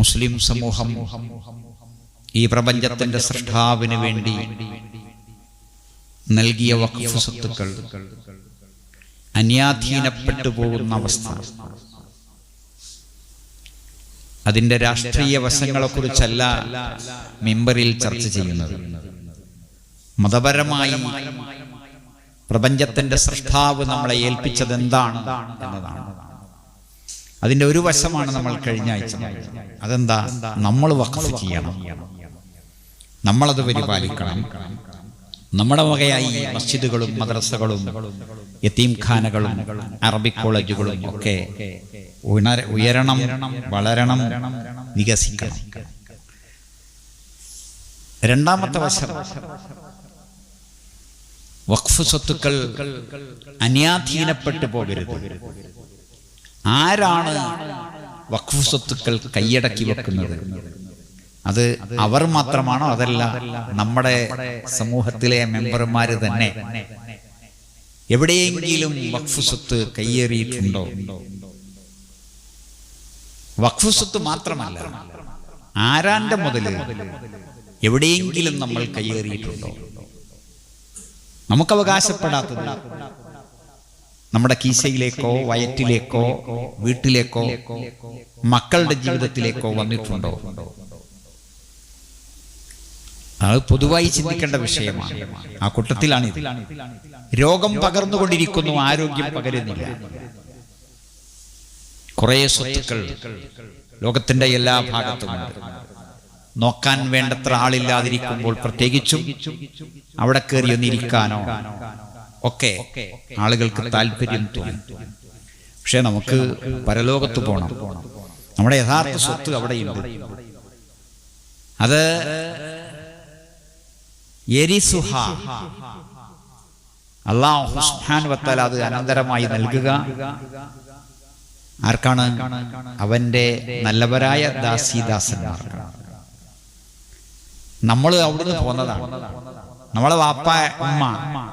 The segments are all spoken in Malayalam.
മുസ്ലിം സമൂഹം ഈ പ്രപഞ്ചത്തിന്റെ സൃഷ്ടാവിന് വേണ്ടി നൽകിയ വഖഫ് സ്വത്തുക്കൾ അന്യാധീനപ്പെട്ടു പോകുന്ന അവസ്ഥ. അതിന്റെ രാഷ്ട്രീയ വശങ്ങളെക്കുറിച്ചല്ല മെമ്പറിൽ ചർച്ച ചെയ്യുന്നത്. മതപരമായി പ്രപഞ്ചത്തിന്റെ സൃഷ്ടാവ് നമ്മളെ ഏൽപ്പിച്ചത് എന്താണ് എന്നതാണ്. അതിന്റെ ഒരു വശമാണ് നമ്മൾ കഴിഞ്ഞ ആഴ്ച. അതെന്താ? നമ്മൾ വഖഫ് ചെയ്യണം. നമ്മളത് പരിപാലിക്കണം. നമ്മുടെ വകയായി മസ്ജിദുകളും മദ്രസകളും യത്തീംഖാനകളും അറബിക് കോളേജുകളും ഒക്കെ ഉണര ഉയരണം വളരണം വികസിക്കണം. രണ്ടാമത്തെ വശം വഖഫ് സ്വത്തുക്കൾ അന്യാധീനപ്പെട്ടു പോകരുത്. ആരാണ് വഖഫ് സ്വത്തുക്കൾ കൈയടക്കി വെക്കുന്നത്? അത് അവർ മാത്രമാണോ? അതല്ല നമ്മുടെ സമൂഹത്തിലെ മെമ്പർമാർ തന്നെ. എവിടെയെങ്കിലും വഖഫ് സ്വത്ത് കയ്യേറിയിട്ടുണ്ടോ? വഖഫ് സ്വത്ത് മാത്രമല്ല ആരാന്റെ മുതൽ എവിടെയെങ്കിലും നമ്മൾ കയ്യേറിയിട്ടുണ്ടോ? നമുക്ക് അവകാശപ്പെടാത്തത് നമ്മുടെ കീശയിലേക്കോ വയറ്റിലേക്കോ വീട്ടിലേക്കോ മക്കളുടെ ജീവിതത്തിലേക്കോ വന്നിട്ടുണ്ടോ? അത് പൊതുവായി ചിന്തിക്കേണ്ട വിഷയമാണ്. ആ കൂട്ടത്തിലാണ് രോഗം പകർന്നുകൊണ്ടിരിക്കുന്നു ആരോഗ്യം പകരുന്നില്ല. കുറേ സ്വത്തുക്കൾ ലോകത്തിന്റെ എല്ലാ ഭാഗത്തുമുണ്ട് നോക്കാൻ വേണ്ടത്ര ആളില്ലാതിരിക്കുമ്പോൾ പ്രത്യേകിച്ചും അവിടെ കയറി ഒന്നിരിക്കാനോ? ഒക്കെ ആളുകൾക്ക് താല്പര്യം തോന്നും. പക്ഷെ നമുക്ക് പരലോകത്ത് പോകണം നമ്മുടെ യഥാർത്ഥ സ്വത്ത് അവിടെയുണ്ട്. അത് എരിസുഹ. വതആല അത് അനന്തരമായി നൽകുക. ആർക്കാണ്? അവന്റെ നല്ലവരായ ദാസിദാസന്മാർക്കാണ്. നമ്മൾ അവിടുന്ന് പോന്നതാണ്. നമ്മളെ വാപ്പ ഉമ്മ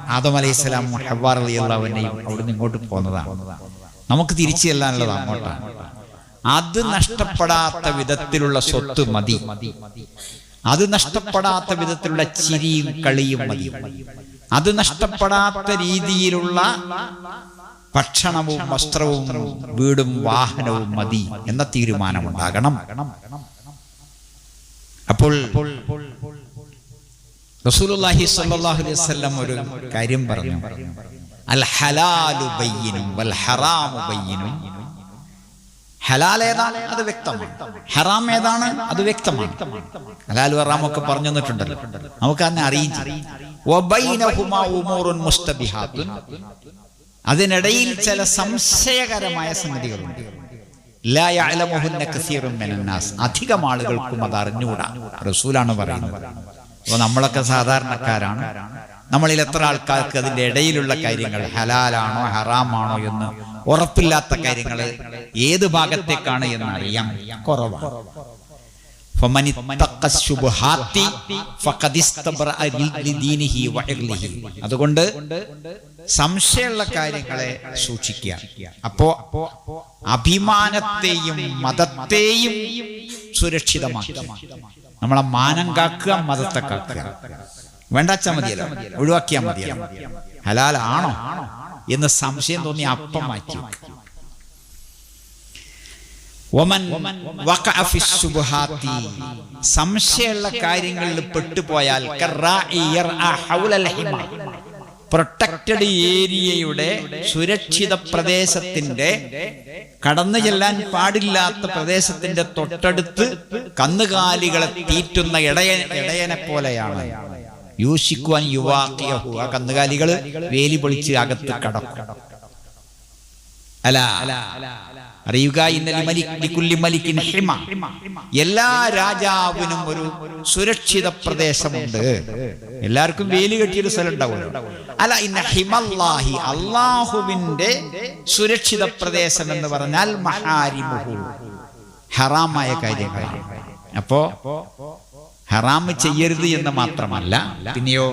ആദം അലൈഹി അലൈഹിസ്സലാം ഹവ്വാർ അള്ളാവിനെയും അവിടുന്ന് ഇങ്ങോട്ട് പോന്നതാണ്. നമുക്ക് തിരിച്ചു ചെല്ലാനുള്ളത് അങ്ങോട്ടാണ്. അത് നഷ്ടപ്പെടാത്ത വിധത്തിലുള്ള സ്വത്ത് മതി. അത് നഷ്ടപ്പെടാത്ത വിധത്തിലുള്ള ചിരിയും കളിയും മതി. അത് നഷ്ടപ്പെടാത്ത രീതിയിലുള്ള ഭക്ഷണവും വസ്ത്രവും വീടും വാഹനവും മതി എന്ന തീരുമാനമുണ്ടാകണം. അപ്പോൾ റസൂലുള്ളാഹി സ്വല്ലല്ലാഹു അലൈഹി വസല്ലം ഒരു കാര്യം പറഞ്ഞു. അൽ ഹലാലു ബയ്യിനും വൽ ഹറാമു ബയ്യിനും. ഹലാൽ ഏതാണ് അത് വ്യക്തമാണ്. ഹറാം ഏതാണ്? അത് വ്യക്തമാണ്. ഹലാൽ ഹറാം ഒക്കെ പറഞ്ഞു തന്നിട്ടുണ്ടല്ലോ. നമുക്ക് അതിനെ അറിയും ചെയ്യും. വബൈനഹുമാ ഉമൂറുൻ മുസ്തബിഹാത്തുൻ. അതിനിടയിൽ ചില സംശയകരമായ സംഗതികളുണ്ട്. അധികം ആളുകൾക്കും അത് അറിഞ്ഞുകൂടാ. റസൂലാണ് പറയുന്നത്. അപ്പൊ നമ്മളൊക്കെ സാധാരണക്കാരാണ്. നമ്മളിൽ എത്ര ആൾക്കാർക്ക് അതിന്റെ ഇടയിലുള്ള കാര്യങ്ങൾ ഹലാലാണോ ഹറാമാണോ എന്ന് ഉറപ്പില്ലാത്ത കാര്യങ്ങൾ ഏത് ഭാഗത്തേക്കാണ് എന്ന് അറിയാം കുറവാണ്. അതുകൊണ്ട് സംശയമുള്ള കാര്യങ്ങളെ സൂക്ഷിക്കുക. അപ്പോ അഭിമാനത്തെയും മതത്തെയും സുരക്ഷിതമാക്കി നമ്മളെ മാനം കാക്കുക മതത്തെ കാക്കുക. വേണ്ടാച്ചാ മതിയല്ലോ. ഒഴിവാക്കിയാൽ മതിയല്ലോ. ഹലാലാണോ? എന്ന് സംശയം തോന്നി അപ്പം മാറ്റി ശുബ്ഹാത്തി. സംശയമുള്ള കാര്യങ്ങളിൽ പെട്ടുപോയാൽ. പ്രൊട്ടക്റ്റഡ് ഏരിയയുടെ സുരക്ഷിത പ്രദേശത്തിന്റെ കടന്നു ചെല്ലാൻ പാടില്ലാത്ത പ്രദേശത്തിന്റെ തൊട്ടടുത്ത് കന്നുകാലികളെ തീറ്റുന്ന ഇടയ ഇടയനെ പോലെയാണ്. യൂഷിക്കുവാൻ യുവാക്കിയഹു ആ കന്നുകാലികൾ വേലി പൊളിച്ച് അകത്ത് കടക്കും. അല്ല അറിയുക ഹിമ. എല്ലാ രാജാവിനും ഒരു സുരക്ഷിത പ്രദേശമുണ്ട്. എല്ലാവർക്കും വേലി കെട്ടിയൊരു സ്ഥലം ഉണ്ടാവുമല്ലോ. അല്ല ഇന്ന ഹിമല്ലാഹി അള്ളാഹുവിന്റെ സുരക്ഷിത പ്രദേശം എന്ന് പറഞ്ഞാൽ മഹാരിമുഹു. ഹറാമായ കാര്യങ്ങളാണ്. അപ്പോ ഹറാം ചെയ്യരുത് എന്ന് മാത്രമല്ല പിന്നെയോ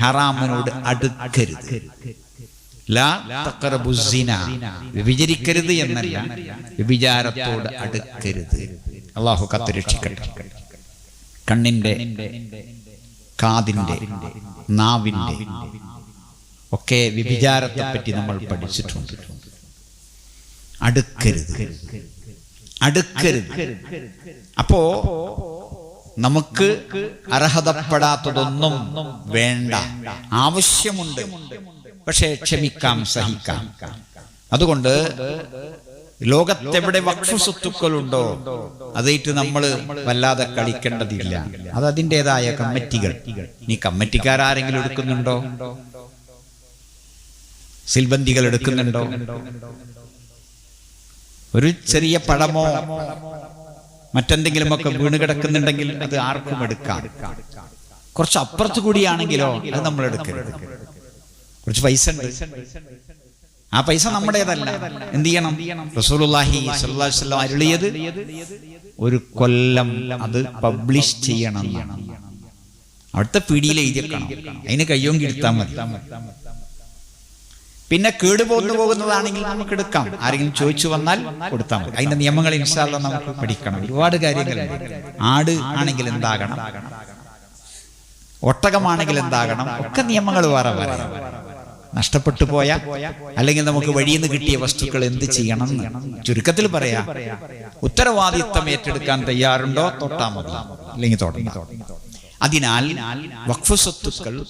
ഹറാമിനോട് അടുക്കരുത്. വ്യഭിചരിക്കരുത് എന്നല്ല വ്യഭിചാരത്തോട് അടുക്കരുത്. അള്ളാഹു കാത്തുരക്ഷിക്കട്ടെ കണ്ണിന്റെ കാതിന്റെ നാവിന്റെ ഒക്കെ വ്യഭിചാരത്തെ പറ്റി നമ്മൾ പഠിച്ചിട്ടുണ്ട്. അടുക്കരുത്. അടുക്കരുത്. അപ്പോ നമുക്ക് അർഹതപ്പെടാത്തതൊന്നും വേണ്ട. ആവശ്യമുണ്ട്. പക്ഷേ ക്ഷമിക്കാം സഹിക്കാം. അതുകൊണ്ട് ലോകത്തെവിടെ വക്ഷു സ്വത്തുക്കളുണ്ടോ അതായിട്ട് നമ്മൾ വല്ലാതെ കളിക്കേണ്ടതില്ല. അത് അതിന്റെതായ കമ്മിറ്റികൾ. നീ കമ്മിറ്റിക്കാരെങ്കിലും എടുക്കുന്നുണ്ടോ? സിൽബന്തികൾ എടുക്കുന്നുണ്ടോ? ഒരു ചെറിയ പഴമോ മറ്റെന്തെങ്കിലുമൊക്കെ വീണ് കിടക്കുന്നുണ്ടെങ്കിൽ അത് ആർക്കും എടുക്കാം. കുറച്ച് അപ്പുറത്ത് കൂടിയാണെങ്കിലോ അത് നമ്മൾ എടുക്കരുത്. കുറച്ച് പൈസ ഉണ്ട്. ആ പൈസ നമ്മുടേതല്ല. എന്ത് ചെയ്യണം? വസല്ലം അരുളിയത് ഒരു കൊല്ലം അത് പബ്ലിഷ് ചെയ്യണം. അവിടുത്തെ പിടിയിൽ എഴുതിയേക്കണം അതിന് കയ്യോ കിടുത്താൽ മതി. പിന്നെ കേടുപോന്നു പോകുന്നതാണെങ്കിൽ നമുക്ക് എടുക്കാം. ആരെങ്കിലും ചോദിച്ചു വന്നാൽ കൊടുത്താൽ മതി. അതിന്റെ നിയമങ്ങൾ ഇൻഷാല്ല നമുക്ക് പഠിക്കണം. ഒരുപാട് കാര്യങ്ങൾ ആട് ആണെങ്കിൽ എന്താകണം? ഒട്ടകമാണെങ്കിൽ എന്താകണം? ഒക്കെ നിയമങ്ങൾ വേറെ വേറെ. നഷ്ടപ്പെട്ടു പോയ? അല്ലെങ്കിൽ നമുക്ക് വഴിയിൽ നിന്ന് കിട്ടിയ വസ്തുക്കൾ എന്ത് ചെയ്യണം ചുരുക്കത്തിൽ പറയാ ഉത്തരവാദിത്തം ഏറ്റെടുക്കാൻ തയ്യാറുണ്ടോ? തൊട്ടാ മതി. അല്ലെങ്കിൽ അതിനാൽ വഖഫ് സ്വത്തുക്കൾ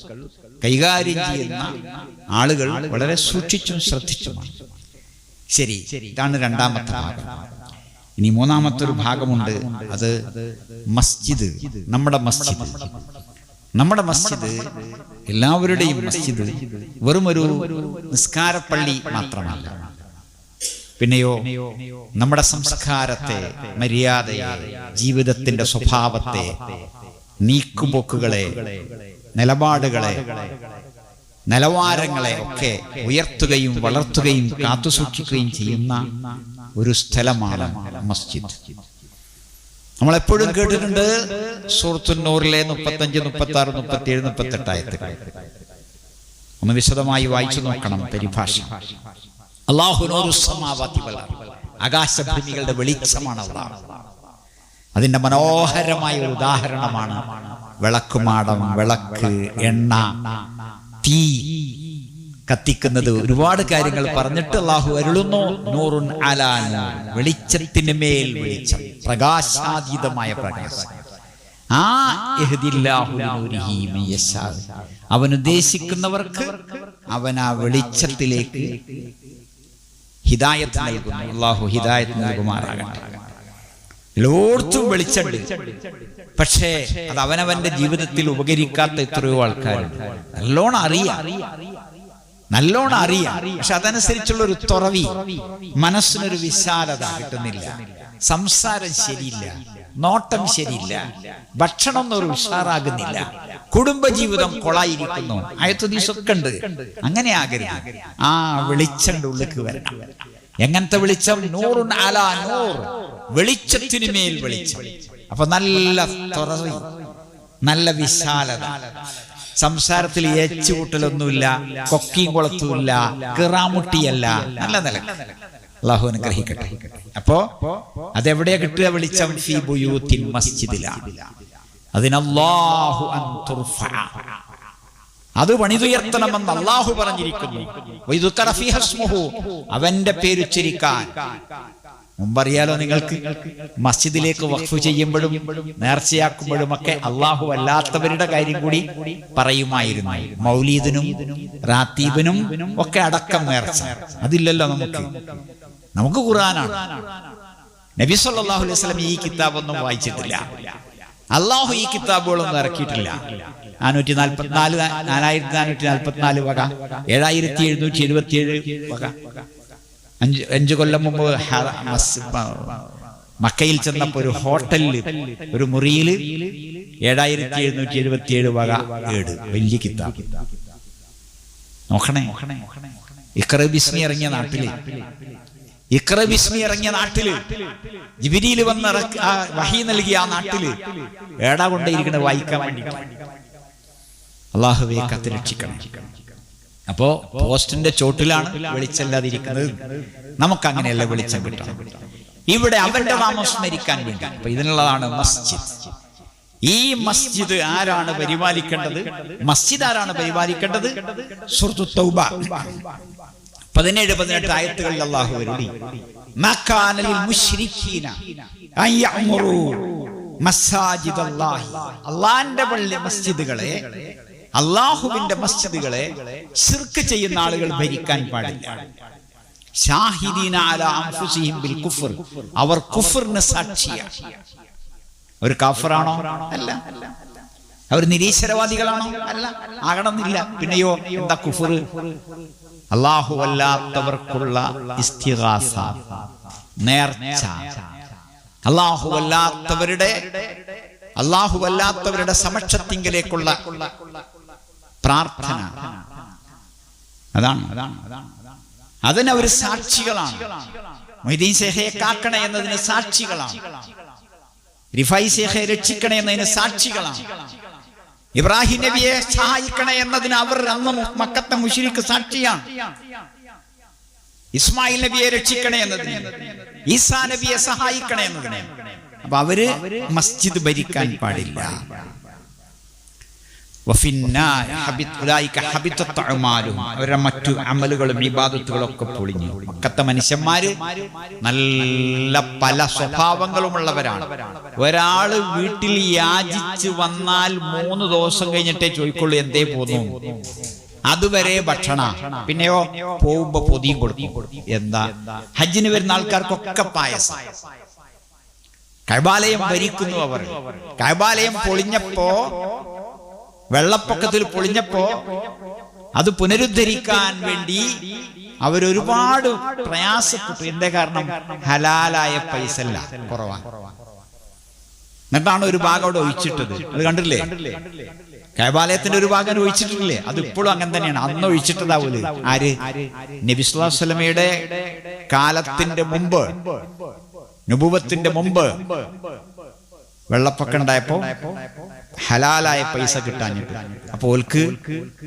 കൈകാര്യം ചെയ്യുന്ന ആളുകൾ വളരെ സൂക്ഷിച്ചും ശ്രദ്ധിച്ചുമാണ്. ശരി ഇതാണ് രണ്ടാമത്തെ ഭാഗം. ഇനി മൂന്നാമത്തെ ഒരു ഭാഗമുണ്ട്. അത് മസ്ജിദ്. നമ്മുടെ മസ്ജിദ്. നമ്മുടെ മസ്ജിദ് എല്ലാവരുടെയും മസ്ജിദ് വെറുമൊരു നിസ്കാരപ്പള്ളി മാത്രമല്ല. പിന്നെയോ നമ്മുടെ സംസ്കാരത്തെ മര്യാദയെ ജീവിതത്തിന്റെ സ്വഭാവത്തെ നീക്കുപോക്കുകളെ നിലപാടുകളെ നിലവാരങ്ങളെ ഒക്കെ ഉയർത്തുകയും വളർത്തുകയും കാത്തുസൂക്ഷിക്കുകയും ചെയ്യുന്ന ഒരു സ്ഥലമാണ് മസ്ജിദ്. നമ്മൾ എപ്പോഴും കേട്ടിട്ടുണ്ട് സൂറത്തുന്നൂറിലെ മുപ്പത്തഞ്ച് മുപ്പത്തി ആറ് മുപ്പത്തി ഏഴ് മുപ്പത്തി എട്ടായത്ത് ഒന്ന് വിശദമായി വായിച്ചു നോക്കണം പരിഭാഷ. ആകാശഭൂമികളുടെ വെളിച്ചമാണ് അള്ളാഹ് അതിന്റെ മനോഹരമായ ഒരു ഉദാഹരണമാണ് വിളക്കുമാടം വിളക്ക് എണ്ണ തീ. കത്തിക്കുന്നത്. ഒരുപാട് കാര്യങ്ങൾ പറഞ്ഞിട്ട് അള്ളാഹു അരുളുന്നു. നൂറുൻ അലാൻ. വെളിച്ചത്തിന് മേൽ വെളിച്ചം. പ്രകാശാതീതമായ പ്രകാശം. ആ. അവൻ ഉദ്ദേശിക്കുന്നവർക്ക് അവൻ ആ വെളിച്ചത്തിലേക്ക് ഹിദായത്ത് നൽകുന്നു. അള്ളാഹു ഹിദായത്ത് നൽകുമാറാകട്ടെ. എല്ലോടത്തും വെളിച്ചമുണ്ട് പക്ഷേ അത് അവനവന്റെ ജീവിതത്തിൽ ഉപകരിക്കാത്ത എത്രയോ ആൾക്കാരുണ്ട്. നല്ലോണം അറിയാം. നല്ലോണം അറിയാം. പക്ഷെ അതനുസരിച്ചുള്ള ഒരു തുറവി മനസ്സിനൊരു വിശാലത കിട്ടുന്നില്ല. സംസാരം ശരിയില്ല. നോട്ടം ശരിയില്ല. ഭക്ഷണം ഒരു ഉഷാറാകുന്നില്ല. കുടുംബജീവിതം കൊളായിരിക്കുന്നു. അയത്തുദീസൊക്കെ ഉണ്ട്. അങ്ങനെ ആകരുത്. ആ വെളിച്ചണ്ട് ഉള്ളിക്ക് വരണം. എങ്ങനത്തെ വെളിച്ചം? നൂറുൻ അല നൂർ. വെളിച്ചത്തിന് മേൽ വെളിച്ചം. അപ്പൊ നല്ല തുറവി നല്ല വിശാലത. സംസാരത്തിൽ ഏച്ചുകൂട്ടലൊന്നുമില്ല കൊക്കിയും കുളത്തുമില്ല കിറാമുട്ടിയല്ല. നല്ല നില അള്ളാഹു അനുഗ്രഹിക്കട്ടെ. അപ്പോ അതെവിടെയാ കിട്ടുക? വെളിച്ചം ഫി ബുയൂത്തിൻ മസ്ജിദിലാണ്. അതിനല്ലാഹു അൻ. അത് പണിതുയർത്തണമെന്ന് അള്ളാഹു പറഞ്ഞിരിക്കുന്നു. അവന്റെ പേരുച്ചരിക്കാൻ മുമ്പറിയാലോ നിങ്ങൾക്ക്? മസ്ജിദിലേക്ക് വഖഫ് ചെയ്യുമ്പോഴും നേർച്ചയാക്കുമ്പോഴും ഒക്കെ അള്ളാഹു അല്ലാത്തവരുടെ കാര്യം കൂടി പറയുമായിരുന്നു. മൗലീദിനും റാത്തീബിനും ഒക്കെ അടക്കം നേർച്ച. അതില്ലല്ലോ നമുക്ക്. നമുക്ക് ഖുറാനാണ് നബി സല്ലല്ലാഹു അലൈഹി വസല്ലം ഈ കിതാബൊന്നും വായിച്ചിട്ടില്ല. അള്ളാഹു ഈ കിതാബുകളൊന്നും ഇറക്കിയിട്ടില്ല. നാനൂറ്റി നാൽപ്പത്തിനാല് നാലായിരത്തി നാനൂറ്റി നാൽപ്പത്തിനാല് വക ഏഴായിരത്തി എഴുന്നൂറ്റി എഴുപത്തി ഏഴ് വക. അഞ്ച് അഞ്ചു കൊല്ലം മുമ്പ് മക്കയിൽ ചെന്നപ്പോ ഒരു ഹോട്ടലിൽ ഒരു മുറിയിൽ ഏഴായിരത്തി എഴുന്നൂറ്റി എഴുപത്തി ഏഴ് വക ഏട്. വലിയ കിതാബ് നോക്കണേ. ഇക്ര ബിസ്മി ഇറങ്ങിയ നാട്ടിൽ. ഇക്ര ബിസ്മി ഇറങ്ങിയ നാട്ടിൽ. ജിബിരിയിൽ വന്ന് വഹി നൽകിയ ആ നാട്ടിൽ. ഏടാ കൊണ്ടേയിരിക്കണ വായിക്കാൻ വേണ്ടി അള്ളാഹുവെ കത്തിരക്ഷിക്കണം അപ്പോ പോസ്റ്റിന്റെ ചോട്ടിലാണ് വെളിച്ചല്ലാതിരിക്കുന്നത് നമുക്ക് അങ്ങനെയല്ല വെളിച്ചം കിട്ടണം? ഇവിടെ അവന്റെ നാമം സ്മരിക്കാൻ വേണ്ടി. അപ്പൊ ഇതിനുള്ളതാണ് മസ്ജിദ്. ഈ മസ്ജിദ് ആരാണ് പരിപാലിക്കേണ്ടത്? മസ്ജിദ് ആരാണ് പരിപാലിക്കേണ്ടത്? സുഹൃത്തു തൗബ. പതിനേഴ് പതിനെട്ട് ആയത്തുകളിൽ അള്ളാഹു വരുടി. മക്കാനലിൽ അള്ളാഹി അള്ളാന്റെ പള്ളി മസ്ജിദുകളെ അള്ളാഹുവിന്റെ മസ്ജിദുകളെ ശിർക്ക് ചെയ്യുന്ന ആളുകൾ ഭരിക്കാൻ പാടില്ല. അവർ കുഫറിന് സാക്ഷിയാണ് ഒരു കാഫറാണോ? അല്ല. അവർ നിരീശ്വരവാദികളാണോ? അല്ല. ആകണമെന്നില്ല. പിന്നെയോ എന്താ കുഫർ? അള്ളാഹു അല്ലാത്തവർക്കുള്ള ഇസ്തിഗാസ. നേർച്ച. അള്ളാഹു അല്ലാത്തവരുടെ അള്ളാഹു അല്ലാത്തവരുടെ സമക്ഷത്തിങ്കിലേക്കുള്ള പ്രാർത്ഥന. അതാണ്. അതാണ് അതിന് അവർ സാക്ഷികളാണ്. മൊയ്തീൻ ശേഖയെ കാക്കണേ എന്നതിന് സാക്ഷികളാണ്. റിഫൈ ശേഖയെ രക്ഷിക്കണേ എന്നതിന് സാക്ഷികളാണ്. ഇബ്രാഹിം നബിയെ സഹായിക്കണേ എന്നതിന് അവർ അന്ന് മക്കത്തെ മുഷിരിക്ക് സാക്ഷിയാണ്. ഇസ്മായിൽ നബിയെ രക്ഷിക്കണേ എന്നതിന്. ഈസാ നബിയെ സഹായിക്കണേ എന്നതിന്. അപ്പൊ അവർ മസ്ജിദ് ഭരിക്കാൻ പാടില്ല. അവരുടെ മറ്റു അമലുകളും ഇബാദത്തുകളൊക്കെ പൊളിഞ്ഞു. മക്കത്തെ മനുഷ്യന്മാര് നല്ല പല സ്വഭാവങ്ങളുമുള്ളവരാണ്. ഒരാൾ വീട്ടിൽ യാചിച്ചു വന്നാൽ മൂന്ന് ദിവസം കഴിഞ്ഞിട്ടേ ചോദിക്കുള്ളൂ എന്തേ പോന്നു? അതുവരെ ഭക്ഷണ. പിന്നെയോ പോകുമ്പോ പൊതിയും കൊടുക്കും. എന്താ? ഹജ്ജിന് വരുന്ന ആൾക്കാർക്കൊക്കെ പായസം. കൈബാലയം ഭരിക്കുന്നു അവർ. കൈബാലയം പൊളിഞ്ഞപ്പോ വെള്ളപ്പൊക്കത്തിൽ പൊളിഞ്ഞപ്പോ അത് പുനരുദ്ധരിക്കാൻ വേണ്ടി അവരൊരുപാട് പ്രയാസപ്പെട്ടു. എന്റെ കാരണം? ഹലാലായ പൈസ അല്ല കുറവാണ്. എന്നിട്ടാണ് ഒരു ഭാഗം അവിടെ ഒഴിച്ചിട്ടത്. അത് കണ്ടില്ലേ കൈബാലയത്തിന്റെ ഒരു ഭാഗം ഒഴിച്ചിട്ടില്ലേ? അത് ഇപ്പോഴും അങ്ങനെ തന്നെയാണ്. അന്ന് ഒഴിച്ചിട്ടതാവൂൽ? ആര്? നബിസ്വലമയുടെ കാലത്തിന്റെ മുമ്പ്. നുപുവത്തിന്റെ മുമ്പ്. വെള്ളപ്പൊക്കം ഉണ്ടായപ്പോ ഹലാലായ പൈസ കിട്ടാഞ്ഞിട്ട്. അപ്പൊ ഓൽക്ക്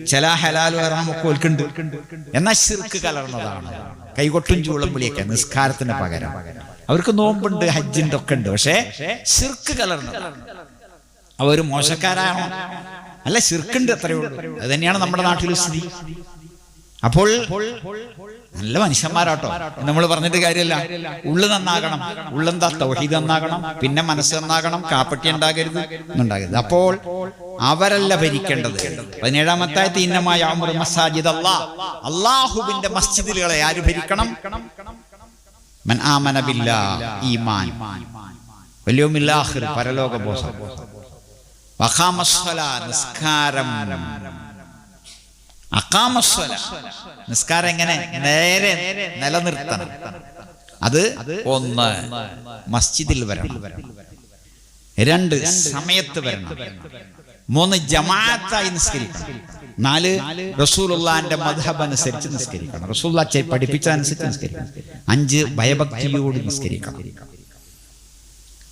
ചില ഹലാൽ വരാമൊക്കെ ഓൽക്കുണ്ട്. എന്നാ ശിർക്ക് കലർന്നതാണ്. കൈകൊട്ടും ചൂളം വിളിയൊക്കെ നിസ്കാരത്തിന് പകരം. അവർക്ക് നോമ്പുണ്ട് ഹജ്ജിന്റെ ഒക്കെ ഉണ്ട്. പക്ഷേ ശിർക്ക് കലർന്നത്. അവർ മോശക്കാരാണോ? അല്ല ശിർക്കുണ്ട് അത്രയുള്ളൂ അത് തന്നെയാണ് നമ്മുടെ നാട്ടിലെ സ്ഥിതി. അപ്പോൾ നല്ല മനുഷ്യന്മാരാട്ടോ. നമ്മൾ പറഞ്ഞിട്ട് കാര്യമല്ല. ഉള്ളു നന്നാകണം. ഉള്ളെന്താ? തൗഹീദ് നന്നാകണം. പിന്നെ മനസ്സ് നന്നാകണം. കാപ്പട്ടി ഉണ്ടാകരുത്. ഉണ്ടാകരുത്. അപ്പോൾ അവരല്ല ഭരിക്കേണ്ടത്. പതിനേഴാമത്തായത്ത് ഇന്നമായ മസാജിദ് അള്ളാ. അള്ളാഹുവിന്റെ മസ്ജിദുകളെ ആര് ഭരിക്കണം? ആമന ബില്ലാ ഈമാൻ. പരലോക ബോധം നിസ്കാരം. അക്കാമസ്വല നിസ്കാരം എങ്ങനെ? നേരെ നിലനിർത്തണം. അത് ഒന്ന് മസ്ജിദിൽ വരണം. രണ്ട് സമയത്ത് വരണം. മൂന്ന് ജമാഅത്തായി നിസ്കരിക്കണം. നാല് റസൂലുള്ളാന്റെ മധബ് അനുസരിച്ച് നിസ്കരിക്കണം. റസൂല്ല പഠിപ്പിച്ച അനുസരിച്ച് നിസ്കരിക്കണം. അഞ്ച് ഭയഭക്തിയോട് നിസ്കരിക്കണം.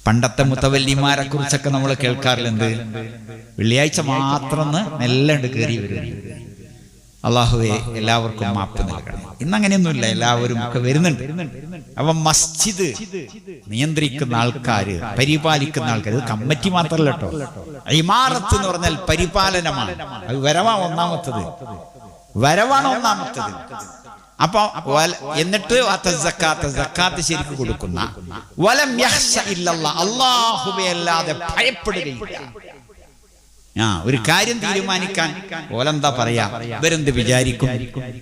പണ്ടത്തെ മുത്തവല്ലിമാരെ കുറിച്ചൊക്കെ നമ്മൾ കേൾക്കാറില്ലെന്ത് വെള്ളിയാഴ്ച മാത്രം മെല്ലെ കയറി വരും അള്ളാഹുവെ എല്ലാവർക്കും മാപ്പ് നൽകണം. ഇന്ന് അങ്ങനെയൊന്നുമില്ല എല്ലാവരും ഒക്കെ വരുന്നുണ്ട്. അപ്പൊ മസ്ജിദ് നിയന്ത്രിക്കുന്ന ആൾക്കാര് പരിപാലിക്കുന്ന ആൾക്കാർ ഇത് കമ്മിറ്റി മാത്രമല്ല കേട്ടോ. ഇമാറത്ത് എന്ന് പറഞ്ഞാൽ പരിപാലനമാണ്. അത് വരവാണ് ഒന്നാമത്തത്. വരവാണ് ഒന്നാമത്തത്. അപ്പൊ എന്നിട്ട് സക്കാത്ത് ശരിക്ക് കൊടുക്കുന്ന വലം ഇല്ലല്ലാ അല്ലാതെ ഭയപ്പെടുകയില്ല. ആ ഒരു കാര്യം തീരുമാനിക്കാൻ ഓലെന്താ പറയാ ഇവരെന്ത് വിചാരിക്കും?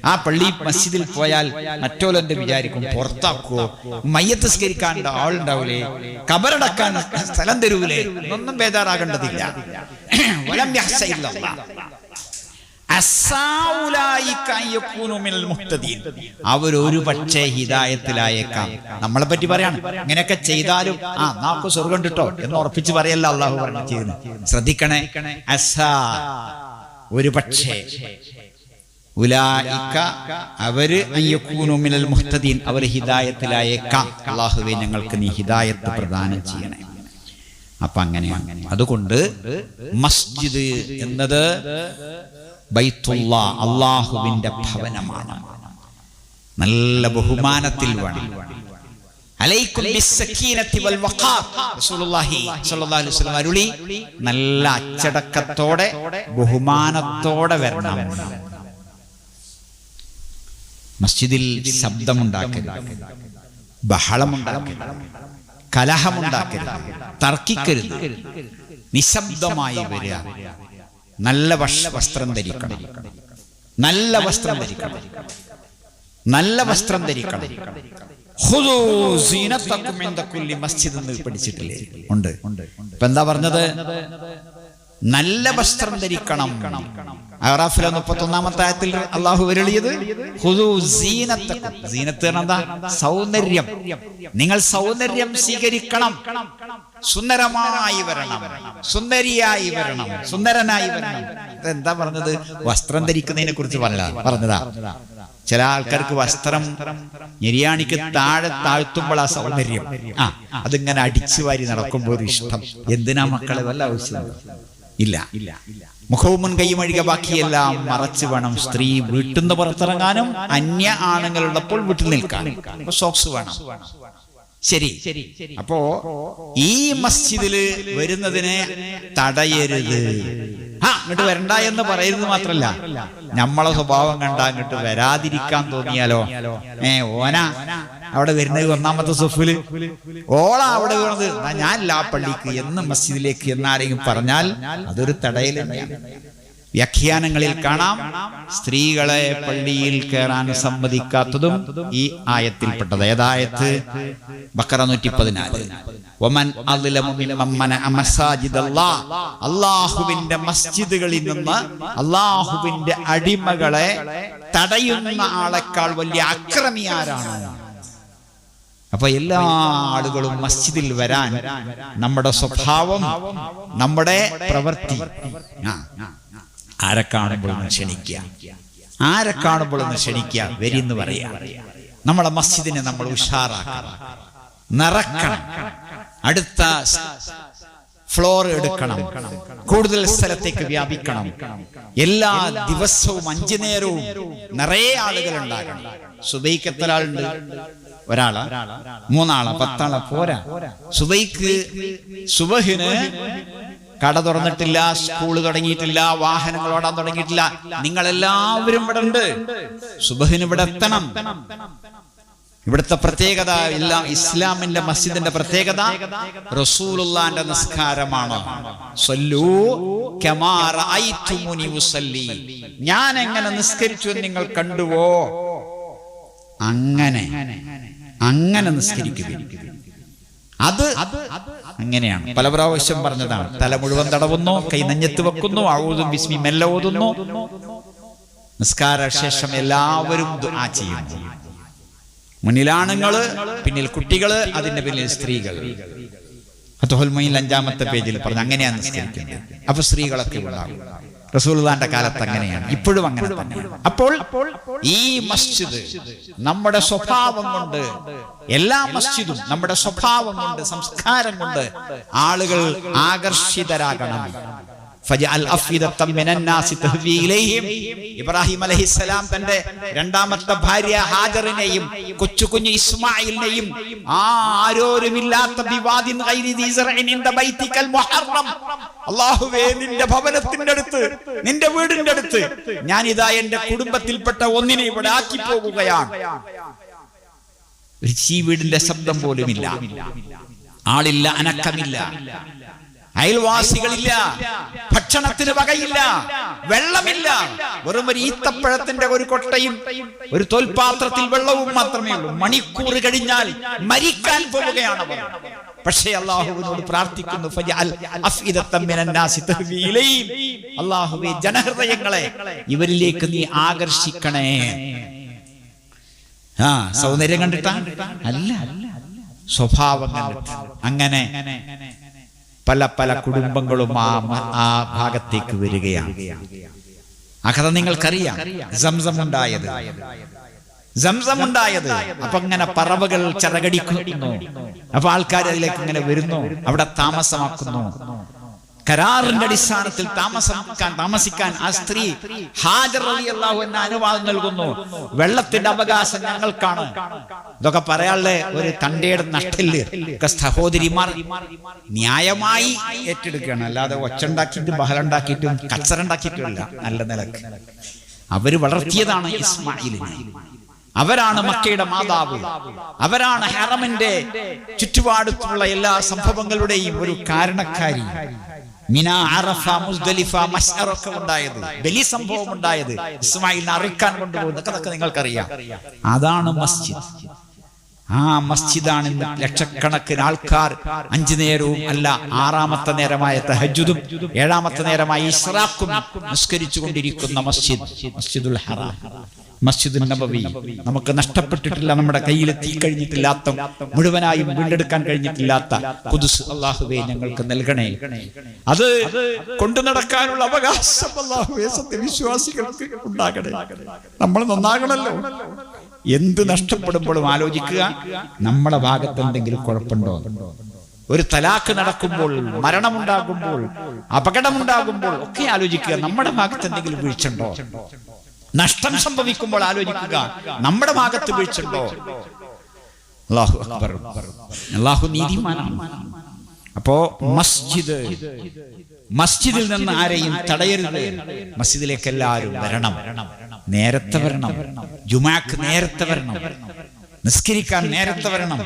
ആ പള്ളി മസ്ജിദിൽ പോയാൽ മറ്റോലെന്ത് വിചാരിക്കും? പുറത്താക്കുവോ മയ്യത്ത് സ്കരിക്കാൻ ആളുണ്ടാവൂലേ? കബറടക്കാൻ സ്ഥലം തരൂലേ? ഒന്നും ബേജാറാകേണ്ടതില്ല. വലം അവരൊരു പക്ഷേ ഹിതായത്തിലായേക്കാം നമ്മളെ പറ്റി പറയാണ്. ഇങ്ങനെയൊക്കെ ചെയ്താലും ആ നാക്ക് സ്വർഗം കിട്ടോ എന്ന് ഉറപ്പിച്ച് പറയല്ല അള്ളാഹു പറഞ്ഞു ചെയ്യുന്നത് ശ്രദ്ധിക്കണേ. അസാ ഒരു പക്ഷേ. അവർ മുഹ്തദീൻ അവർ ഹിതായത്തിലായേക്കാം അള്ളാഹുവെ ഞങ്ങൾക്ക് നീ ഹിതായത്ത് പ്രദാനം ചെയ്യണേ. അപ്പൊ അങ്ങനെയാണ് അതുകൊണ്ട് മസ്ജിദ് എന്നത് ബൈത്തുള്ള അള്ളാഹുവിന്റെ ഭവനമാണ്. നല്ല ബഹുമാനത്തിൽ വേണം. അരുളി. നല്ല അച്ചടക്കത്തോടെ ബഹുമാനത്തോടെ വരണം. മസ്ജിദിൽ ശബ്ദമുണ്ടാക്കരുത് ബഹളമുണ്ടാക്കരുത്. കലഹമുണ്ടാക്കരുത്. തർക്കിക്കരുത്. നിശബ്ദമായി വരിക. നല്ല വസ്ത്രം ധരിക്കണം. നല്ല വസ്ത്രം ധരിക്കണം. നല്ല വസ്ത്രം ധരിക്കണം. മസ്ജിദ് എന്ന് പഠിച്ചിട്ടില്ലേ? ഉണ്ട്. ഇപ്പൊ എന്താ പറഞ്ഞത്? നല്ല വസ്ത്രം ധരിക്കണം. അറാഫിലെ മുപ്പത്തൊന്നാമത്തെ ആയത്തിൽ അള്ളാഹു വരളിയത്? എന്താ സൗന്ദര്യം. നിങ്ങൾ സൗന്ദര്യം സ്വീകരിക്കണം. സുന്ദരമായി വരണം. സുന്ദരിയായി വരണം. സുന്ദരനായി വരണം. എന്താ പറഞ്ഞത്? വസ്ത്രം ധരിക്കുന്നതിനെ കുറിച്ച് പറഞ്ഞതാ. പറഞ്ഞതാ. ചില ആൾക്കാർക്ക് വസ്ത്രം നിര്യാണിക്ക് താഴെ താഴ്ത്തുമ്പോൾ ആ സൗന്ദര്യം. ആ അതിങ്ങനെ അടിച്ചു വാരി നടക്കുമ്പോൾ ഒരു ഇഷ്ടം. എന്തിനാ മക്കളെ വല്ല ആവശ്യം ഇല്ല. മുഖവും മുൻകൈയും ഒഴികെ ബാക്കിയെല്ലാം മറച്ചു വേണം. സ്ത്രീ വീട്ടിൽ നിന്ന് പുറത്തിറങ്ങാനും അന്യ ആണുങ്ങളുള്ളപ്പോൾ വീട്ടിൽ നിൽക്കാൻ. സോക്സ് വേണം. ശരി. അപ്പോ ഈ മസ്ജിദിൽ വരുന്നതിനെ തടയരുത്. ആ അങ്ങോട്ട് വരണ്ട എന്ന് പറയുന്നത് മാത്രല്ല. നമ്മളെ സ്വഭാവം കണ്ട അങ്ങോട്ട് വരാതിരിക്കാൻ തോന്നിയാലോ? ഏ ഓന. അവിടെ വരുന്നത് ഒന്നാമത്തെ സുഫിൽ. ഓള അവിടെ വീണത്. ഞാൻ ലാ പള്ളിക്ക് എന്ന് മസ്ജിദിലേക്ക് എന്നാരെങ്കിലും പറഞ്ഞാൽ അതൊരു തടയൽ വ്യാഖ്യാനങ്ങളിൽ കാണാം. സ്ത്രീകളെ പള്ളിയിൽ കയറാൻ സമ്മതിക്കാത്തതും ഈ ആയത്തിൽപ്പെട്ടത്. ഏതായത്? ബക്കറ നൂറ്റി പതിനാല് ഒമൻ. അള്ളാഹുവിന്റെ മസ്ജിദുകളിൽ നിന്ന് അള്ളാഹുവിന്റെ അടിമകളെ തടയുന്ന ആളെക്കാൾ വലിയ അക്രമി ആരാണ് അപ്പൊ എല്ലാ ആളുകളും മസ്ജിദിൽ വരാൻ നമ്മുടെ സ്വഭാവം നമ്മുടെ പ്രവൃത്തി. ആരെ കാണുമ്പോൾ ക്ഷണിക്കുക. ആരെ കാണുമ്പോഴും ക്ഷണിക്കുക വരിന്ന് പറയാ. നമ്മളെ മസ്ജിദിനെ നമ്മൾ ഉഷാറാക്കണം. നിറക്കണം. അടുത്ത ഫ്ലോർ എടുക്കണം. കൂടുതൽ സ്ഥലത്തേക്ക് വ്യാപിക്കണം. എല്ലാ ദിവസവും അഞ്ചു നേരവും നിറയെ ആളുകൾ ഉണ്ടാകണം. സുബൈക്കത്തൊരാളുണ്ട് ഒരാളാ? മൂന്നാൾ? പത്താൾ? പോരാ. സുബൈക്ക് സുബഹിന് കട തുറന്നിട്ടില്ല സ്കൂൾ തുടങ്ങിയിട്ടില്ല വാഹനങ്ങൾ ഓടാൻ തുടങ്ങിയിട്ടില്ല. നിങ്ങൾ എല്ലാവരും ഇവിടെ ഉണ്ട്. സുബഹിന് ഇവിടെ എത്തണം. ഇവിടുത്തെ പ്രത്യേകത എല്ലാം ഇസ്ലാമിന്റെ മസ്ജിദിന്റെ പ്രത്യേകത റസൂലുള്ളാന്റെ നിസ്കാരമാണ്. ഞാൻ എങ്ങനെ നിസ്കരിച്ചു നിങ്ങൾ കണ്ടുവോ? അങ്ങനെ. അങ്ങനെ നിസ്കരിക്കുക അത് അങ്ങനെയാണ്. പല പ്രാവശ്യം പറഞ്ഞതാണ് തല മുഴുവൻ തടവുന്നു കൈ നെഞ്ഞത്ത് വെക്കുന്നു അഴുതും വിസ്മി മെല്ലെ ഓതുന്നു. നിസ്കാര ശേഷം എല്ലാവരും ആ ചെയ്യുന്നു. മുന്നിലാണുങ്ങൾ പിന്നിൽ കുട്ടികൾ അതിന്റെ പിന്നിൽ സ്ത്രീകൾ അത്തുഹുൽമയിൽ അഞ്ചാമത്തെ പേജിൽ പറഞ്ഞു അങ്ങനെയാണ് നിസ്കരിക്കുന്നത് അപ്പൊ സ്ത്രീകളൊക്കെ ഉണ്ടാകും റസൂൽദാന്റെ കാലത്ത് അങ്ങനെയാണ്. ഇപ്പോഴും അങ്ങനെ തന്നെയാണ്. അപ്പോൾ ഈ മസ്ജിദ് നമ്മുടെ സ്വഭാവം കൊണ്ട് എല്ലാ മസ്ജിദും നമ്മുടെ സ്വഭാവം കൊണ്ട് സംസ്കാരം കൊണ്ട് ആളുകൾ ആകർഷിതരാകണം. ഇബ്രാഹിം അലഹിസ്സലാം തന്റെ രണ്ടാമത്തെ ഭാര്യ ഹാജറിനെയും കൊച്ചു കുഞ്ഞു ഇസ്മായിലിനെയും ആ ആരോരുമില്ലാത്ത അല്ലാഹുവേ നിന്റെ ഭവനത്തിന്റെ അടുത്ത് നിന്റെ വീടിന്റെ അടുത്ത് ഞാൻ ഇതാ എന്റെ കുടുംബത്തിൽപ്പെട്ട ഒന്നിനെ ഇവിടെ ആക്കി പോകുകയാണ് ഒരു ചീ വീടിന്റെ ശബ്ദം പോലുമില്ല. ആളില്ല അനക്കമില്ല. അയൽവാസികളില്ല ഭക്ഷണത്തിന് വകയില്ല വെള്ളമില്ല. വെറും ഒരു ഈത്തപ്പഴത്തിന്റെ ഒരു കൊട്ടയും ഒരു തോൽപാത്രത്തിൽ വെള്ളവും മാത്രമേ ഉള്ളൂ. മണിക്കൂർ കഴിഞ്ഞാൽ മരിക്കാൻ പോവുകയാണ് പക്ഷേ അള്ളാഹുവിനോട് പ്രാർത്ഥിക്കുന്നു അള്ളാഹുവി ജനഹൃദയങ്ങളെ ഇവരിലേക്ക് നീ ആകർഷിക്കണേ. ആ സൗന്ദര്യം കണ്ടിട്ടാ? അല്ല സ്വഭാവം അങ്ങനെ പല പല കുടുംബങ്ങളും ആ ആ ഭാഗത്തേക്ക് വരികയാണ്. ആ കഥ നിങ്ങൾക്കറിയാം. സംസം ഉണ്ടായത് സംസം ഉണ്ടായത് അപ്പൊ ഇങ്ങനെ പറവകൾ ചിറകടിക്കുന്നു. അപ്പൊ ആൾക്കാർ അതിലേക്ക് ഇങ്ങനെ വരുന്നു. അവിടെ താമസമാക്കുന്നു. കരാറിന്റെ അടിസ്ഥാനത്തിൽ താമസിക്കാൻ താമസിക്കാൻ ആ സ്ത്രീ ഹാജർ അള്ളാഹു എന്ന അനുവാദം നൽകുന്നു. വെള്ളത്തിന്റെ അവകാശം ഞങ്ങൾക്കാണ്. ഇതൊക്കെ പറയാനുള്ള ഒരു തണ്ടയുടെ നഷ്ടൽ ഒക്കെ സഹോദരിമാർ ന്യായമായി ഏറ്റെടുക്കുകയാണ്. അല്ലാതെ ഒച്ചുണ്ടാക്കിയിട്ടും ബഹലുണ്ടാക്കിയിട്ടും കച്ചറുണ്ടാക്കിയിട്ടുമില്ല നല്ല നിലയ്ക്ക്. അവർ വളർത്തിയതാണ് ഇസ്മായിലിനെ അവരാണ് മക്കയുടെ മാതാവ്. അവരാണ് ഹറമിന്റെ ചുറ്റുപാടുള്ള എല്ലാ സംഭവങ്ങളുടെയും ഒരു കാരണക്കാരി. മിന അറഫ മുസ്ദലിഫ മസ്അറൊക്കെ ഉണ്ടായത് ബലി സംഭവം ഉണ്ടായത് ഇസ്മായിൽ അറിയിക്കാൻ കൊണ്ടുപോകുന്നത്. അതൊക്കെ നിങ്ങൾക്കറിയാം. അതാണ് മസ്ജിദ്. ആ മസ്ജിദാണ് ഇന്ന് ലക്ഷക്കണക്കിന് ആൾക്കാർ അഞ്ചു നേരവും അല്ല ആറാമത്തെ നേരമായ തഹജുദും ഏഴാമത്തെ നേരമായ ഇസ്രാഖും നിസ്കരിച്ചു കൊണ്ടിരിക്കുന്ന മസ്ജിദ് മസ്ജിദുൽ ഹറാം. മസ്ജിദുൽ നബവി. നമുക്ക് നഷ്ടപ്പെട്ടിട്ടില്ല നമ്മുടെ കയ്യിൽ എത്തി കഴിഞ്ഞിട്ടില്ലാത്ത മുഴുവനായും വീണ്ടെടുക്കാൻ കഴിഞ്ഞിട്ടില്ലാത്ത പുതുസ് അള്ളാഹുവെ ഞങ്ങൾക്ക് നൽകണേ. അത് കൊണ്ടു നടക്കാനുള്ള അവകാശം സത്യവിശ്വാസികൾക്ക് ഉണ്ടാകണേ. നമ്മൾ നന്നാകണല്ലോ. എന്ത് നഷ്ടപ്പെടുമ്പോഴും ആലോചിക്കുക നമ്മളെ ഭാഗത്ത് എന്തെങ്കിലും കുഴപ്പമുണ്ടോ? ഒരു തലാക്ക് നടക്കുമ്പോൾ മരണമുണ്ടാകുമ്പോൾ അപകടമുണ്ടാകുമ്പോൾ ഒക്കെ ആലോചിക്കുക നമ്മുടെ ഭാഗത്ത് എന്തെങ്കിലും വീഴ്ചയുണ്ടോ? നഷ്ടം സംഭവിക്കുമ്പോൾ ആലോചിക്കുക. നമ്മുടെ ഭാഗത്ത് വീഴ്ചയുണ്ടോ അള്ളാഹു അക്ബർ. നീതിമാനാണ്. അപ്പോ മസ്ജിദ് മസ്ജിദിൽ നിന്ന് ആരെയും തടയരുത്. മസ്ജിദിലേക്ക് എല്ലാവരും വരണം. നേരത്തെ വരണം. ജുമാക്ക് നേരത്തെ വരണം. നിസ്കരിക്കാൻ നേരത്തെ വരണം.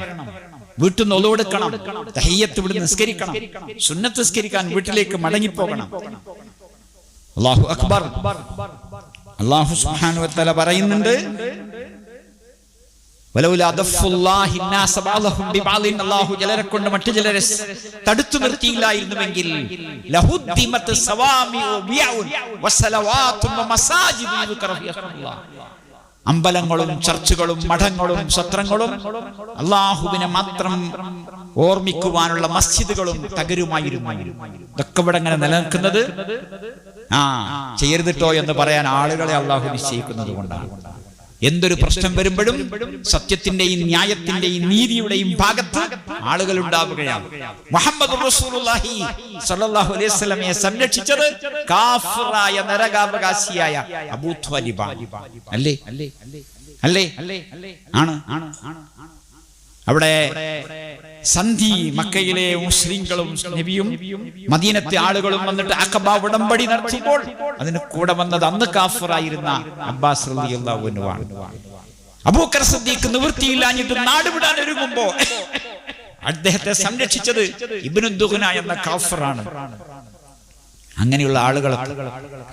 വീട്ടിൽ നിന്ന് ഒളിവെടുക്കണം തഹയ്യത്ത് ഇവിടെ നിസ്കരിക്കണം. സുന്നത്ത് നിസ്കരിക്കാൻ വീട്ടിലേക്ക് മടങ്ങിപ്പോകണം. അള്ളാഹു അക്ബർ. അള്ളാഹു സുഹാനുവത്തല പറയുന്നുണ്ട് അള്ളാഹു ചിലരെ കൊണ്ട് മറ്റു ജലരെ തടുത്തു നിർത്തിയില്ലായിരുന്നുവെങ്കിൽ അമ്പലങ്ങളും ചർച്ചുകളും മഠങ്ങളും സത്രങ്ങളും അള്ളാഹുവിനെ മാത്രം ഓർമ്മിക്കുവാനുള്ള മസ്ജിദുകളും തകരുമായിരുന്നു. ഇതൊക്കെ ഇവിടെ അങ്ങനെ നിലനിൽക്കുന്നത് ആ ചെയ്യരുതിട്ടോ എന്ന് പറയാൻ ആളുകളെ അള്ളാഹു നിശ്ചയിക്കുന്നത് കൊണ്ടാണ്. എന്തൊരു പ്രശ്നം വരുമ്പോഴും സത്യത്തിന്റെയും ന്യായത്തിന്റെയും നീതിയുടെയും ഭാഗത്ത് ആളുകൾ ഉണ്ടാവുകയാണ്. മുഹമ്മദ് റസൂലുള്ളാഹി സ്വല്ലല്ലാഹു അലൈഹി വസല്ലമയെ സംരക്ഷിച്ചത് കാഫറായ നരകാവകാശിയായ അബൂ അല്ലേ? അല്ലേ? അല്ലേ? ആണ്. അവിടെ സന്ധി മക്കയിലെ മുസ്ലിങ്ങളും നബിയും മദീനത്തെ ആളുകളും വന്നിട്ട് അക്കബ ഉടമ്പടി നടത്തുമ്പോൾ അതിന് കൂടെ വന്നത് അന്ന് കാഫറായിരുന്ന അബ്ബാസ് റളിയല്ലാഹുവിനുമാണ് അബൂക്കർ സദ്ദീഖ് നിവൃത്തിയില്ലാഞ്ഞിട്ട് നാട് വിടാൻ ഒരുങ്ങുമ്പോ അദ്ദേഹത്തെ സംരക്ഷിച്ചത് ഇബിനുദ്ദുഹന എന്ന കാഫറാണ്. അങ്ങനെയുള്ള ആളുകൾ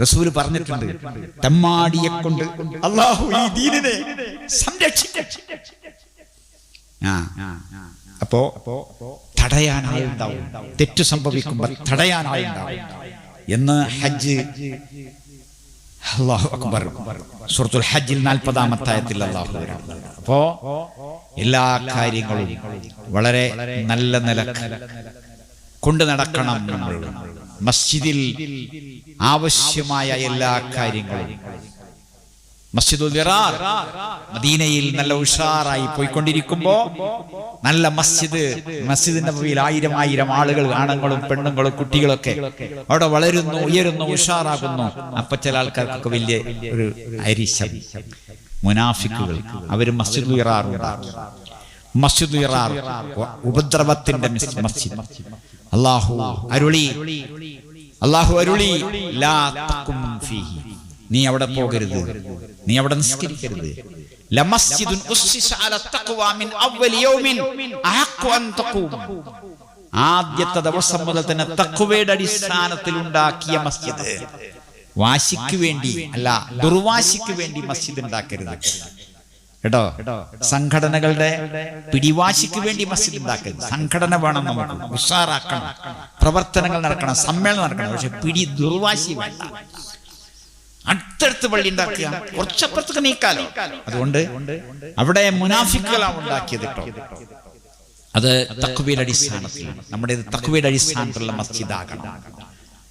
റസൂൽ പറഞ്ഞിട്ടുണ്ട് തെമ്മാടിയെ കൊണ്ട് അള്ളാഹു ഈ ദീനിനെ ആ. അപ്പോ തടയാനായുണ്ടാവും. തെറ്റു സംഭവിക്കുമ്പോൾ തടയാനായുണ്ടാവും. എന്ന് ഹജ്ജ് അള്ളാഹു അക്ബർ ഹജ്ജിൽ നാൽപ്പതാമത്തായത്തിൽ അള്ളാഹു അപ്പോ എല്ലാ കാര്യങ്ങളും വളരെ നല്ല നില കൊണ്ടു നടക്കണം നമ്മൾ. മസ്ജിദിൽ ആവശ്യമായ എല്ലാ കാര്യങ്ങളും മസ്ജിദുൽ വിറാർ. മദീനയിൽ നല്ല ഉഷാറായി പോയിക്കൊണ്ടിരിക്കുമ്പോ നല്ല മസ്ജിദ് മസ്ജിദിന്റെ മുമ്പിൽ ആയിരം ആയിരം ആളുകൾ ആണുങ്ങളും പെണ്ണുങ്ങളും കുട്ടികളൊക്കെ അവിടെ വളരുന്നു ഉയരുന്നു ഉഷാറാകുന്നു. അപ്പൊ ചില ആൾക്കാർക്കൊക്കെ വലിയ ഒരു അരിശം. മുനാഫിക്കുകൾ. അവർ മസ്ജിദ് വിറാർ ഉണ്ടാക്കി. മസ്ജിദ് വിറാർ ഉപദ്രവത്തിന്റെ മസ്ജിദ്. അള്ളാഹു അരുളി. അള്ളാഹു അരുളി. ലാ ഫീഹി. നീ അവിടെ പോകരുത്. നീ അവിടെ നിസ്കരിക്കരുത്. ആദ്യത്തെ ദിവസം മുതൽ തന്നെ തക്കുവയുടെ അടിസ്ഥാനത്തിൽ ഉണ്ടാക്കിയ മസ്ജിദ്. വാശിക്ക് വേണ്ടി അല്ല ദുർവാശിക്ക് വേണ്ടി മസ്ജിദ് ഉണ്ടാക്കരുത്. കേട്ടോ? സംഘടനകളുടെ പിടിവാശിക്ക് വേണ്ടി മസ്ജിദ് ഉണ്ടാക്കരുത്. സംഘടന വേണം നമുക്ക്. ഉഷാറാക്കണം. പ്രവർത്തനങ്ങൾ നടക്കണം. സമ്മേളനം നടക്കണം. പക്ഷെ പിടി ദുർവാശി വേണ്ട. അടുത്തടുത്ത് പള്ളി ഉണ്ടാക്കുക കുറച്ചപ്പുറത്തൊക്കെ നീക്കാലോ? അതുകൊണ്ട് അവിടെ മുനാഫിക്കുകളാണ് ഉണ്ടാക്കിയത് കേട്ടോ. അത് തക്കുവയുടെ അടിസ്ഥാനത്തിൽ നമ്മുടെ ഇത് തക്കുവയുടെ അടിസ്ഥാനത്തിലുള്ള മസ്ജിദ് ആകണം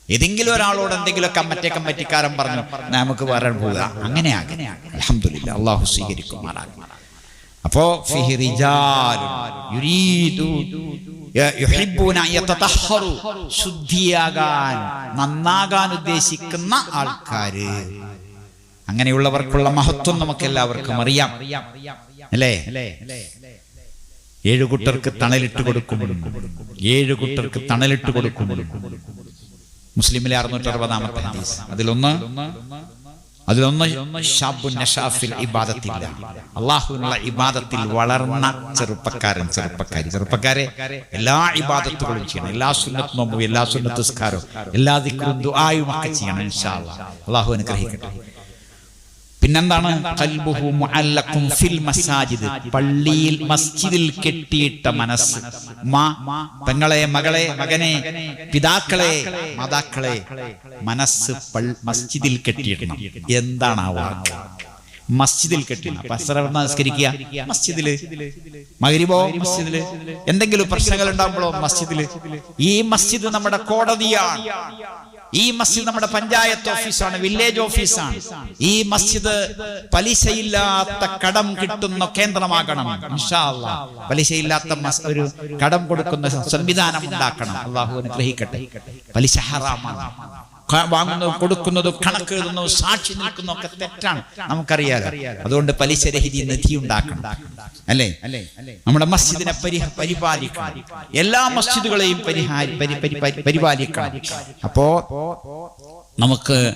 ഏതെങ്കിലും ഒരാളോട് എന്തെങ്കിലുമൊക്കെ മറ്റേ കമ്മറ്റിക്കാരൻ പറഞ്ഞു നമുക്ക് വരാൻ പോവുക അങ്ങനെ അങ്ങനെ അലഹമില്ല അള്ളാഹു സ്വീകരിക്കുമാറാകും. അപ്പോ ശുദ്ധിയാകാൻ നന്നാകാൻ ഉദ്ദേശിക്കുന്ന ആൾക്കാര്. അങ്ങനെയുള്ളവർക്കുള്ള മഹത്വം നമുക്ക് എല്ലാവർക്കും അറിയാം. അല്ലേ? ഏഴു കുട്ടർക്ക് തണലിട്ട് കൊടുക്കും. ഏഴു കുട്ടർക്ക് തണലിട്ട് കൊടുക്കും. മുസ്ലിമിലെ അറുന്നൂറ്റി അറുപതാമത്തെ അതിലൊന്ന് അതിലൊന്ന് ഷാബു നഷാഫിൽ ഇബാദത്തില്ല. അള്ളാഹുവിനുള്ള ഇബാദത്തിൽ വളർന്ന ചെറുപ്പക്കാരൻ ചെറുപ്പക്കാരി. ചെറുപ്പക്കാരെ എല്ലാ ഇബാദത്തുകളും ചെയ്യണം. എല്ലാ സുന്നത്ത് നോമ്പും എല്ലാ സുന്നത്ത് സ്കാരവും എല്ലാ ദിക്കും ദുആയും ഒക്കെ ചെയ്യണം ഇൻഷാ അള്ളാഹു അനുഗ്രഹിക്കട്ടെ. പിന്നെന്താണ്? ഫിൽ പള്ളിയിൽ മസ്ജിദിൽ കെട്ടിയിട്ട മനസ്സ്. മാ പെങ്ങളെ മകളെ മകനെ പിതാക്കളെ മാതാക്കളെ മനസ്സ് മസ്ജിദിൽ കെട്ടിയിടണം. എന്താണ് ആ വാക്ക്? മസ്ജിദിൽ കെട്ടിടണം അപ്പൊ നിസ്കരിക്കുക? മസ്ജിദിൽ. മകരിബോ മസ്ജിദിൽ. എന്തെങ്കിലും പ്രശ്നങ്ങൾ ഉണ്ടാകുമ്പോഴോ മസ്ജിദിൽ? ഈ മസ്ജിദ് നമ്മുടെ കോടതിയാണ്. ഈ മസ്ജിദ് നമ്മുടെ പഞ്ചായത്ത് ഓഫീസാണ് വില്ലേജ് ഓഫീസാണ്. ഈ മസ്ജിദ് പലിശയില്ലാത്ത കടം കിട്ടുന്ന കേന്ദ്രമാകണം. പലിശയില്ലാത്ത ഒരു കടം കൊടുക്കുന്ന സംവിധാനം ഉണ്ടാക്കണം. അള്ളാഹു അനുഗ്രഹിക്കട്ടെ. പലിശ ഹറാമാണ്. വാങ്ങുന്നതും കൊടുക്കുന്നതും കണക്ക് എഴുതുന്നതും സാക്ഷി നിൽക്കുന്നതും ഒക്കെ തെറ്റാണ്. നമുക്കറിയാലോ. അതുകൊണ്ട് പലിശരഹിതി നിധി ഉണ്ടാക്കണം. അല്ലേ? നമ്മുടെ മസ്ജിദിനെ പരി പരിപാലിക്കണം. എല്ലാ മസ്ജിദുകളെയും പരിഹാരി പരി- പരി- പരി- പരിപാലിക്കണം. അപ്പോ നമുക്ക്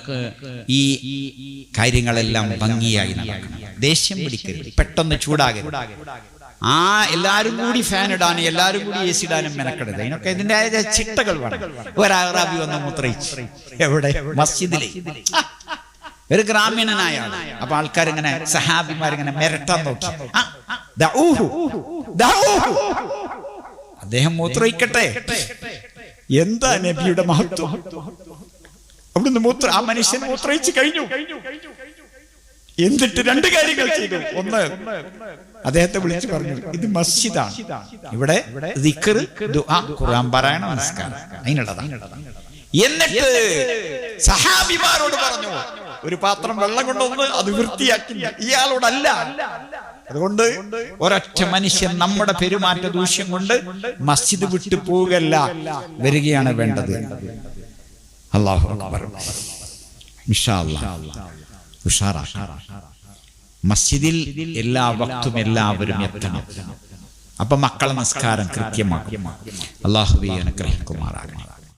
ഈ കാര്യങ്ങളെല്ലാം ഭംഗിയായി നടക്കണം. ദേഷ്യം പിടിക്കരുത്. പെട്ടെന്ന് ചൂടാകരുത്. ആ എല്ലാരും കൂടി ഫാൻ ഇടാനും എല്ലാരും കൂടി എ സി ഇടാനും മെനക്കെടുത് അതിനൊക്കെ ഇതിന്റെ ചിട്ടകൾ വേണം. ഒരു അറാബി വന്ന് മുത്രയിച്ചു. എവിടെ? മസ്ജിദിലെ. ഒരു ഗ്രാമീണനായ ആൾക്കാർ അപ്പൊ ആൾക്കാരിങ്ങനെ സഹാബിമാരിങ്ങനെ മിരട്ടാൻ നോക്കി. അദ്ദേഹം മൂത്രയിക്കട്ടെ. എന്താ നബിയുടെ മഹത്വം? അവിടുന്ന് മൂത്ര ആ മനുഷ്യൻ മൂത്രയിച്ച് കഴിഞ്ഞു. എന്നിട്ട് രണ്ട് കാര്യങ്ങൾ ചെയ്തു. ഒന്ന് അദ്ദേഹത്തെ വിളിച്ചു പറഞ്ഞു ഇത് മസ്ജിദാണ്. ഇവിടെ ഖുർആൻ പാരായണം നമസ്കാരം അതിനുള്ളതാണ്. എന്നിട്ട് സഹാബിമാരോട് പറഞ്ഞു ഒരു പാത്രം വെള്ളം കൊണ്ടുവന്ന് അത് വൃത്തിയാക്കി ഇയാളോടല്ല. അതുകൊണ്ട് ഒരൊറ്റ മനുഷ്യൻ നമ്മുടെ പെരുമാറ്റ ദൂഷ്യം കൊണ്ട് മസ്ജിദ് വിട്ടു പോവുകയല്ല വരികയാണ് വേണ്ടത്. അള്ളാഹു അക്ബർ. മസ്ജിദിൽ എല്ലാ വക്തും എല്ലാവരും എത്തണം. അപ്പൊ മക്കളെ നമസ്കാരം കൃത്യമാക്കും. അള്ളാഹുബി അനുഗ്രഹിക്കുമാറാകണം